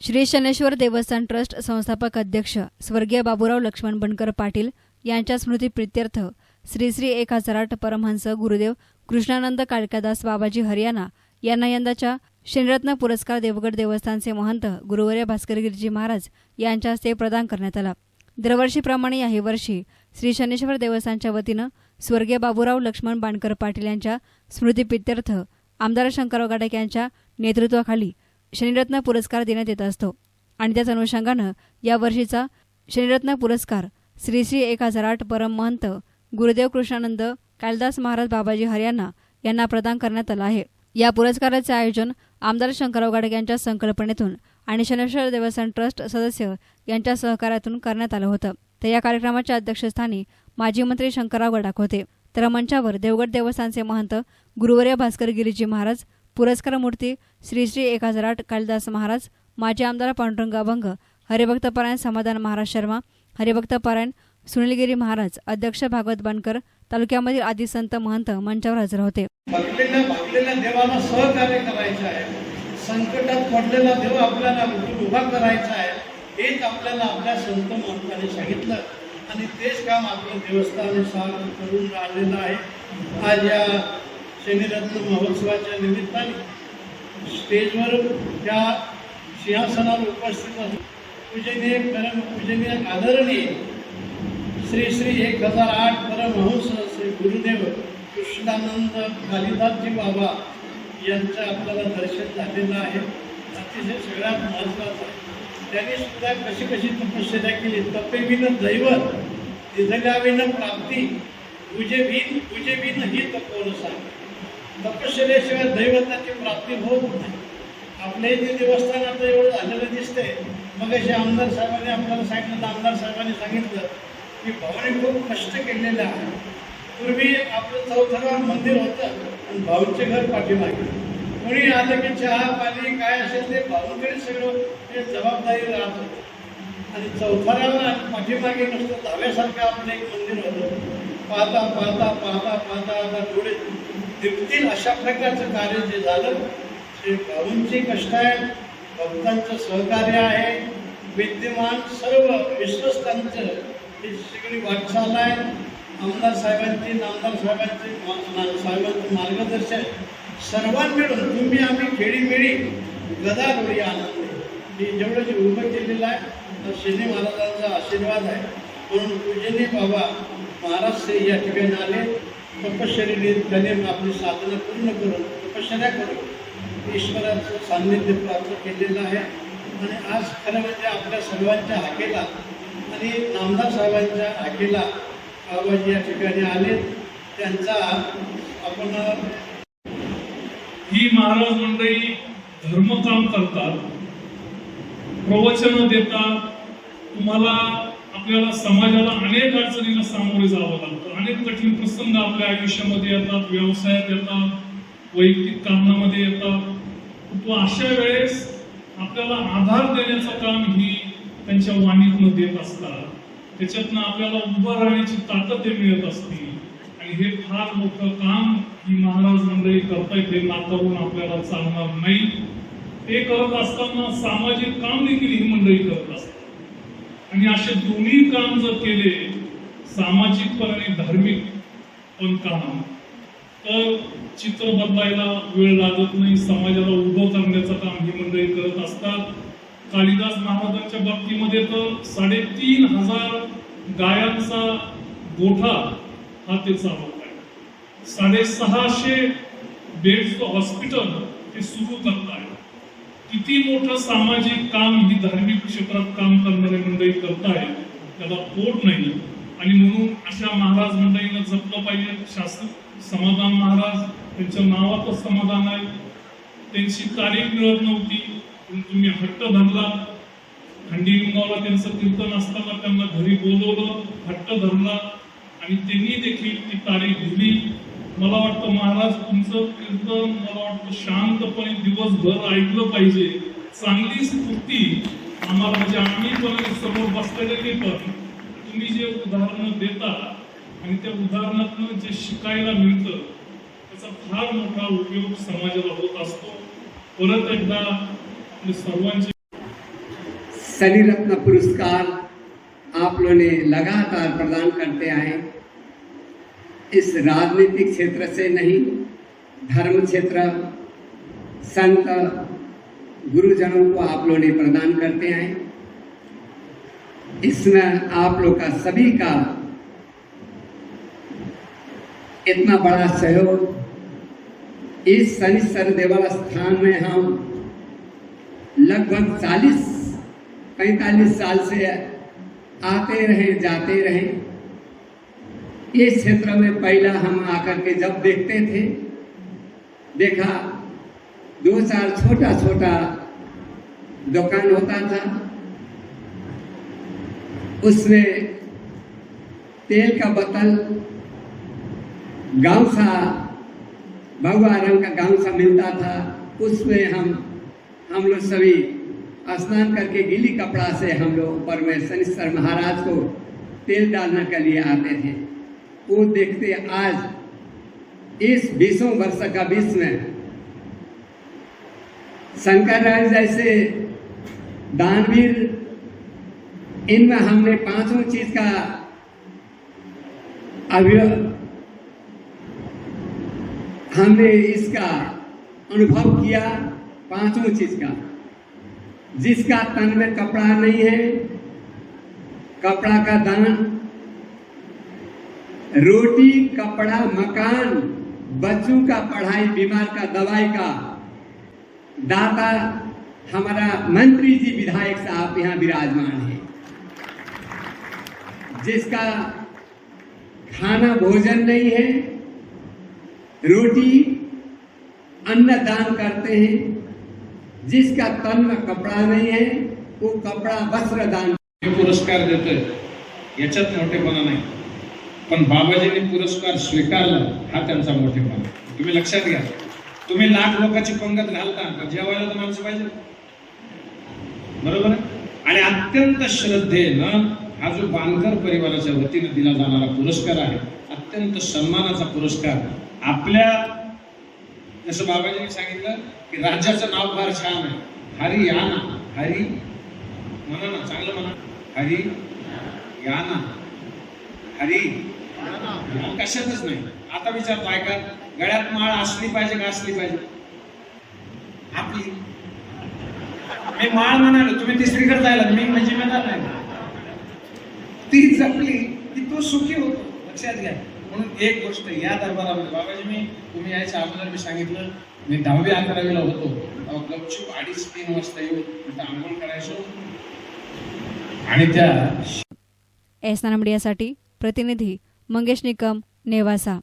श्री शनेश्वर देवस्थान ट्रस्ट संस्थापक अध्यक्ष स्वर्गीय बाबूराव लक्ष्मण बनकर पाटील यांच्या स्मृतीप्रित्यर्थ श्री श्री एक हजार आठ परमहंस गुरुदेव कृष्णानंद काळकादास बाबाजी हरियाणा यांना यंदाच्या श्रीरत्न पुरस्कार देवगड देवस्थानचे महंत गुरुवर्य भास्करगिरीजी महाराज यांच्या हस्ते प्रदान करण्यात आला. दरवर्षीप्रमाणे याही वर्षी श्री शनेश्वर देवस्थानच्या वतीनं स्वर्गीय बाबूराव लक्ष्मण बाणकर पाटील यांच्या स्मृतीप्रित्यर्थ आमदार शंकरराव गाडक यांच्या नेतृत्वाखाली शनिरत्न पुरस्कार देण्यात येत असतो. आणि त्याच अनुषंगानं या वर्षीचा शनिरत्न पुरस्कार श्री श्री एक हजार आठ परम महंत गुरुदेव कृष्णानंद कालिदास महाराज बाबाजी हरियाणा यांना प्रदान करण्यात आला आहे. या पुरस्काराचे आयोजन आमदार शंकरराव गाडगे यांच्या संकल्पनेतून आणि शनेश्वर देवस्थान ट्रस्ट सदस्य यांच्या सहकार्यातून करण्यात आलं होतं. तर या कार्यक्रमाच्या अध्यक्षस्थानी माजी मंत्री शंकरराव गडाख होते. तर मंचावर देवगड देवस्थानचे महंत गुरुवर्य भास्कर गिरीजी महाराज पुरस्कार मूर्ती श्री श्री एक हजार आठ कालिदास महाराज माजी आमदार पांडुरंग अभंग हरिभक्त पारायण समाधान महाराज शर्मा हरिभक्त पारायण सुनीलगिरी महाराज अध्यक्ष भागवत बनकर तालुक्यामधील आदी संत महंत मंचावर हजर होते. देवाला सहकार्य करायचं आहे. संकटात पडलेला देव आपल्याला उभा करायचा आहे. हेच आपल्याला आपल्या संत महत्वाने सांगितलं. आणि तेच काम आपलं देवस्थान करून राहिलेलं आहे. आज या शनिरत्न महोत्सवाच्या निमित्ताने स्टेजवर त्या सिंहासनावर उपस्थित असून पूजनीय परम पूजनीय आदरणीय श्री श्री एक हजार आठ परमहंस श्री गुरुदेव कृष्णानंद कालिदासजी बाबा यांचं आपल्याला दर्शन झालेलं आहे. अतिशय सगळ्यात महत्त्वाचं आहे. त्यांनी सुद्धा कशी कशी तपश्चर्या केली? तपेविन दैवत दिधगाविन प्राप्ती पूजेविन पूजेविन ही तपोरस सांग तपश्चर्याशिवाय दैवताची प्राप्ती होत नाही आपले जे देवस्थान आता एवढं झालेलं दिसतंय मग असे आमदार साहेबांनी आपल्याला सांगितलं आमदार साहेबांनी सांगितलं की भावाने खूप कष्ट केलेले आहे. पूर्वी आपलं चौथरा मंदिर होतं आणि भाऊंचे घर पाठीमागे. कोणी आलं की चहा पाणी काय असेल ते भाऊंकडे सगळं हे जबाबदारी राहत होती. आणि चौथऱ्यावर आणि पाठीमागे नुसतं धाव्यासारखं आपलं एक मंदिर होतं. पाहता पाहता पाहता पाहता आता डोळे दिपतील अशा प्रकारचं कार्य जे झालं ते भाऊंचे कष्ट आहे भक्तांचं सहकार्य आहे विद्यमान सर्व विश्वस्तांचं ही सगळी वाटचाल आहे. आमदार साहेबांची नामदार साहेबांचे साहेबांचं मार्गदर्शन सर्वां मिळून तुम्ही आम्ही खेळीमेळी गदारोळी आनंद. ही जेवढं जे उभं केलेलं आहे तर शनी महाराजांचा आशीर्वाद आहे. म्हणून पूजनी बाबा महाराज श्री या ठिकाणी आले. तपश्चर्याने त्याने आपली साधना पूर्ण करून तपश्चर्या करून? ईश्वराचं सान्निध्य प्राप्त केलेलं आहे. आणि आज खरं म्हणजे आपल्या सर्वांच्या हाकेला आणि नामदार साहेबांच्या हाकेला बाबाजी या ठिकाणी आले. त्यांचा आपण ही महाराज मंडळी धर्मकाम करतात प्रवचन देतात. तुम्हाला आपल्याला समाजाला अनेक अडचणींना सामोरे जावं लागतं. अनेक कठीण प्रसंग आपल्या आयुष्यामध्ये येतात व्यवसायात येतात वैयक्तिक कामामध्ये येतात. तो अशा वेळेस आपल्याला आधार देण्याचं काम ही त्यांच्या वाणीतनं देत असतात. त्याच्यातनं आपल्याला उभं राहण्याची ताकद ते मिळत असते. आणि हे फार मोठं काम ही महाराज मंडळी करतायत हे नाकारून आपल्याला चालणार नाही. ते करत असताना सामाजिक काम देखील ही मंडळी करत असतात. आणि असे दोन्ही काम जर केले सामाजिक पण आणि धार्मिक पण काम तर चित्र बदलायला वेळ लागत नाही समाजाला उभं करण्याचं काम ही मंडळी करत असतात. कालिदास महाराजांच्या बाबतीमध्ये तर साडेतीन हजार गायांचा गोठा हा ते चालवत आहे. साडेसहाशे बेडचं हॉस्पिटल ते सुरू करत आहे किती मोठं सामाजिक काम ही धार्मिक क्षेत्रात काम करणारे मंडळी आहेत त्याला पोट नाही. आणि म्हणून अशा महाराज मंडळींना जपलं पाहिजे. शास्त्र समाधान महाराज त्यांच्या नावातच समाधान आहे. त्यांची कार्य मिळत नव्हती तुम्ही हट्ट धरला. खंडीलिंगावला त्यांचं कीर्तन असताना त्यांना घरी बोलवलं हट्ट धरला. आणि त्यांनी देखील ती तारीख दिली. मला वाटतं महाराज तुमचं कीर्तन मला वाटतं शांतपणे दिवसभर ऐकलं पाहिजे. चांगली स्फूर्ती आम्हाला म्हणजे आम्ही पण समोर बसलेले पण तुम्ही जे उदाहरणं देता आणि त्या उदाहरणातनं जे शिकायला मिळतं त्याचा फार मोठा उपयोग समाजाला होत असतो. परत एकदा सर्वांचे शनि पुरस्कार आप लोगों लगातार प्रदान करते आए। इस राजनीतिक क्षेत्र से नहीं, धर्म क्षेत्र, संत, गुरुजनों को आप लोगों ने प्रदान करते हैं। इसमें आप लोग का सभी का इतना बड़ा सहयोग। इस शनिश्चर देवल स्थान में हम लगभग 40 45 साल से आते रहे, जाते रहे। इस क्षेत्र में पहला हम आकर के जब देखते थे, देखा, दो चार छोटा छोटा दुकान होता था। उसमें तेल का बोतल गाँव सा भगवा रंग का गाँव सा मिलता था। उसमें हम हम लोग सभी स्नान करके गीली कपड़ा से हम लोग शनिश्चर महाराज को तेल डालने के लिए आते थे। वो देखते आज, इस बीसों वर्ष का बीच में, शंकर राय जैसे दानवीर, इनमें हमने पाँचों चीज़ का अभिय, हमने इसका अनुभव किया पाँचों चीज़ का। जिसका तन में कपड़ा नहीं है, कपड़ा का दान रोटी कपड़ा मकान, बच्चों का पढ़ाई, बीमार का, दवाई का। दाता हमारा मंत्री जी विधायक साहब यहाँ विराजमान है, जिसका खाना भोजन नहीं है, रोटी अन्न दान करते हैं, जिसका तन में कपड़ा नहीं है, वो कपड़ा वस्त्र दान पुरस्कार देतोय याच्यात मोठेपणा नाही। पण बाबाजींनी पुरस्कार स्वीकारला हा त्यांचा मोठेपणा तुम्ही लक्षात घ्या. तुम्ही लाख लोकांची पंगत घालता पण जेवायला तर माणसं पाहिजे? बरोबर आणि अत्यंत श्रद्धेनं हा जो बांधकर परिवाराच्या वतीने दिला जाणारा पुरस्कार आहे अत्यंत सन्मानाचा पुरस्कार. आपल्या जसं बाबाजींनी सांगितलं की राज्याचं नाव फार छान आहे. हरी या ना हरी म्हणा ना चांगलं म्हणा. हरी या ना हरी कशातच नाही. आता विचारतो ऐका गळ्यात माळ असली पाहिजे का असली पाहिजे? आपली. मी माळ म्हणालो तुम्ही तिसरीकडे जायला मी म्हणजे म्हणणार नाही. ती जपली की तो सुखी होतो. लक्षात घ्या. म्हणून एक गोष्ट या दरबारामध्ये बाबाजी मी तुम्ही यायच्या अगोदर मी सांगितलं मी दहावी अकरावीला होतो. गपचूप अडीच तीन वाजता येऊन तिथं आंघोळ करायचो. आणि त्या एस नामडियासाठी प्रतिनिधी मंगेश निकम नेवासा.